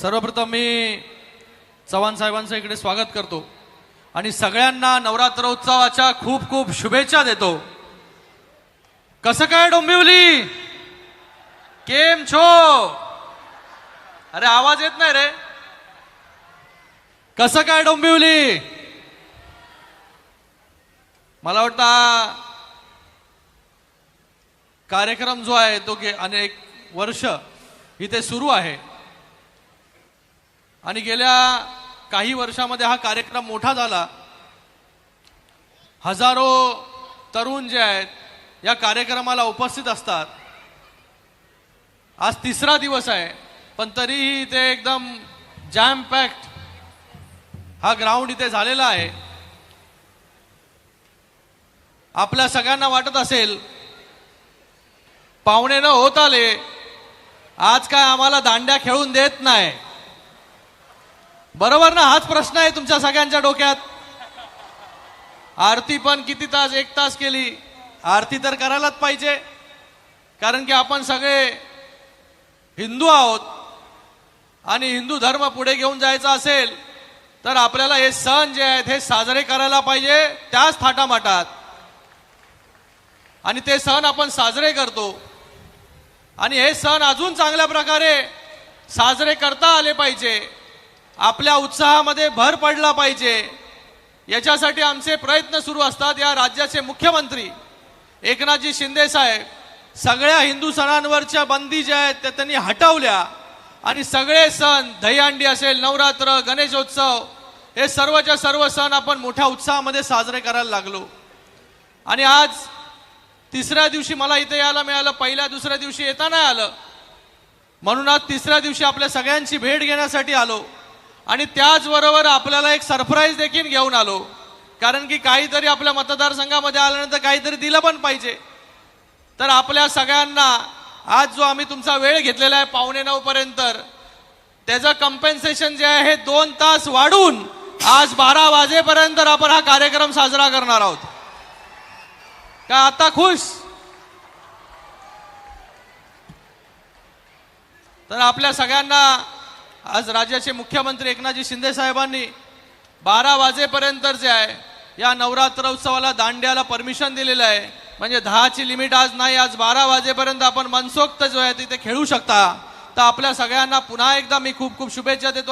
सर्वप्रथम मी चव्हाण साहेबांचं इकडे स्वागत करतो. आणि सगळ्यांना नवरात्र उत्सवाच्या खूप खूप शुभेच्छा देतो. कसं काय डोंबिवली? केम छो? अरे आवाज येत नाही रे. कसं काय डोंबिवली? मला वाटतं कार्यक्रम जो आहे तो गे अनेक वर्ष इथे सुरू आहे. आणि गेल्या काही वर्षामध्ये हा कार्यक्रम मोठा झाला. हजारो तरुण जे आहेत या कार्यक्रमाला उपस्थित असतात. आज तिसरा दिवस आहे पण तरीही इथे एकदम जॅम पॅक्ट हा ग्राउंड इथे झालेला आहे. आपल्या सगळ्यांना वाटत असेल पाहुणे न होत आले आज काय आम्हाला दांड्या खेळून देत नाही. बरोबर ना? हाच प्रश्न आहे तुमच्या सगळ्यांच्या डोक्यात. आरती पण किती तास एक तास केली. आरती तर करायलाच पाहिजे. कारण की आपण सगळे हिंदू आहोत. आणि हिंदू धर्म पुढे घेऊन जायचा असेल तर आपल्याला हे सण जे आहेत हे साजरे करायला पाहिजे त्याच थाटामाटात. आणि ते सण आपण साजरे करतो. आणि हे सण अजून चांगल्या प्रकारे साजरे करता आले पाहिजे. आपल्या उत्साहामध्ये भर पडला पाहिजे. याच्यासाठी आमचे प्रयत्न सुरू असतात. या राज्याचे मुख्यमंत्री एकनाथजी शिंदे साहेब सगळ्या हिंदू सणांवरच्या बंदी ज्या आहेत त्या त्यांनी हटवल्या. आणि सगळे सण दहीहंडी असेल नवरात्र गणेशोत्सव हे सर्वच्या सर्व सण आपण मोठ्या उत्साहामध्ये साजरे करायला लागलो. आणि आज तिसऱ्या दिवशी मला इथे यायला मिळालं. पहिल्या दुसऱ्या दिवशी येता नाही आलं. म्हणून आज तिसऱ्या दिवशी आपल्या सगळ्यांची भेट घेण्यासाठी आलो. आणि त्याचबरोबर आपल्याला एक सरप्राईज देखील घेऊन आलो. कारण की काहीतरी आपल्या मतदारसंघामध्ये आल्यानंतर काहीतरी दिलं पण पाहिजे. तर आपल्या सगळ्यांना आज जो आम्ही तुमचा वेळ घेतलेला आहे पावणे नऊ पर्यंत त्याचं कम्पेन्सेशन जे आहे हे दोन तास वाढून आज बारा वाजेपर्यंत आपण हा कार्यक्रम साजरा करणार आहोत. का आता खुश? तर आपल्या सगळ्यांना आज राज्याचे मुख्यमंत्री एकनाथजी शिंदे साहेबांनी बारा वाजेपर्यंत जे आहे या नवरात्र उत्सवाला दांड्याला परमिशन दिलेलं आहे. म्हणजे दहाची लिमिट आज नाही आज बारा वाजेपर्यंत आपण मनसोक्त जो आहे तिथे खेळू शकता. तर आपल्या सगळ्यांना पुन्हा एकदा मी खूप खूप शुभेच्छा देतो.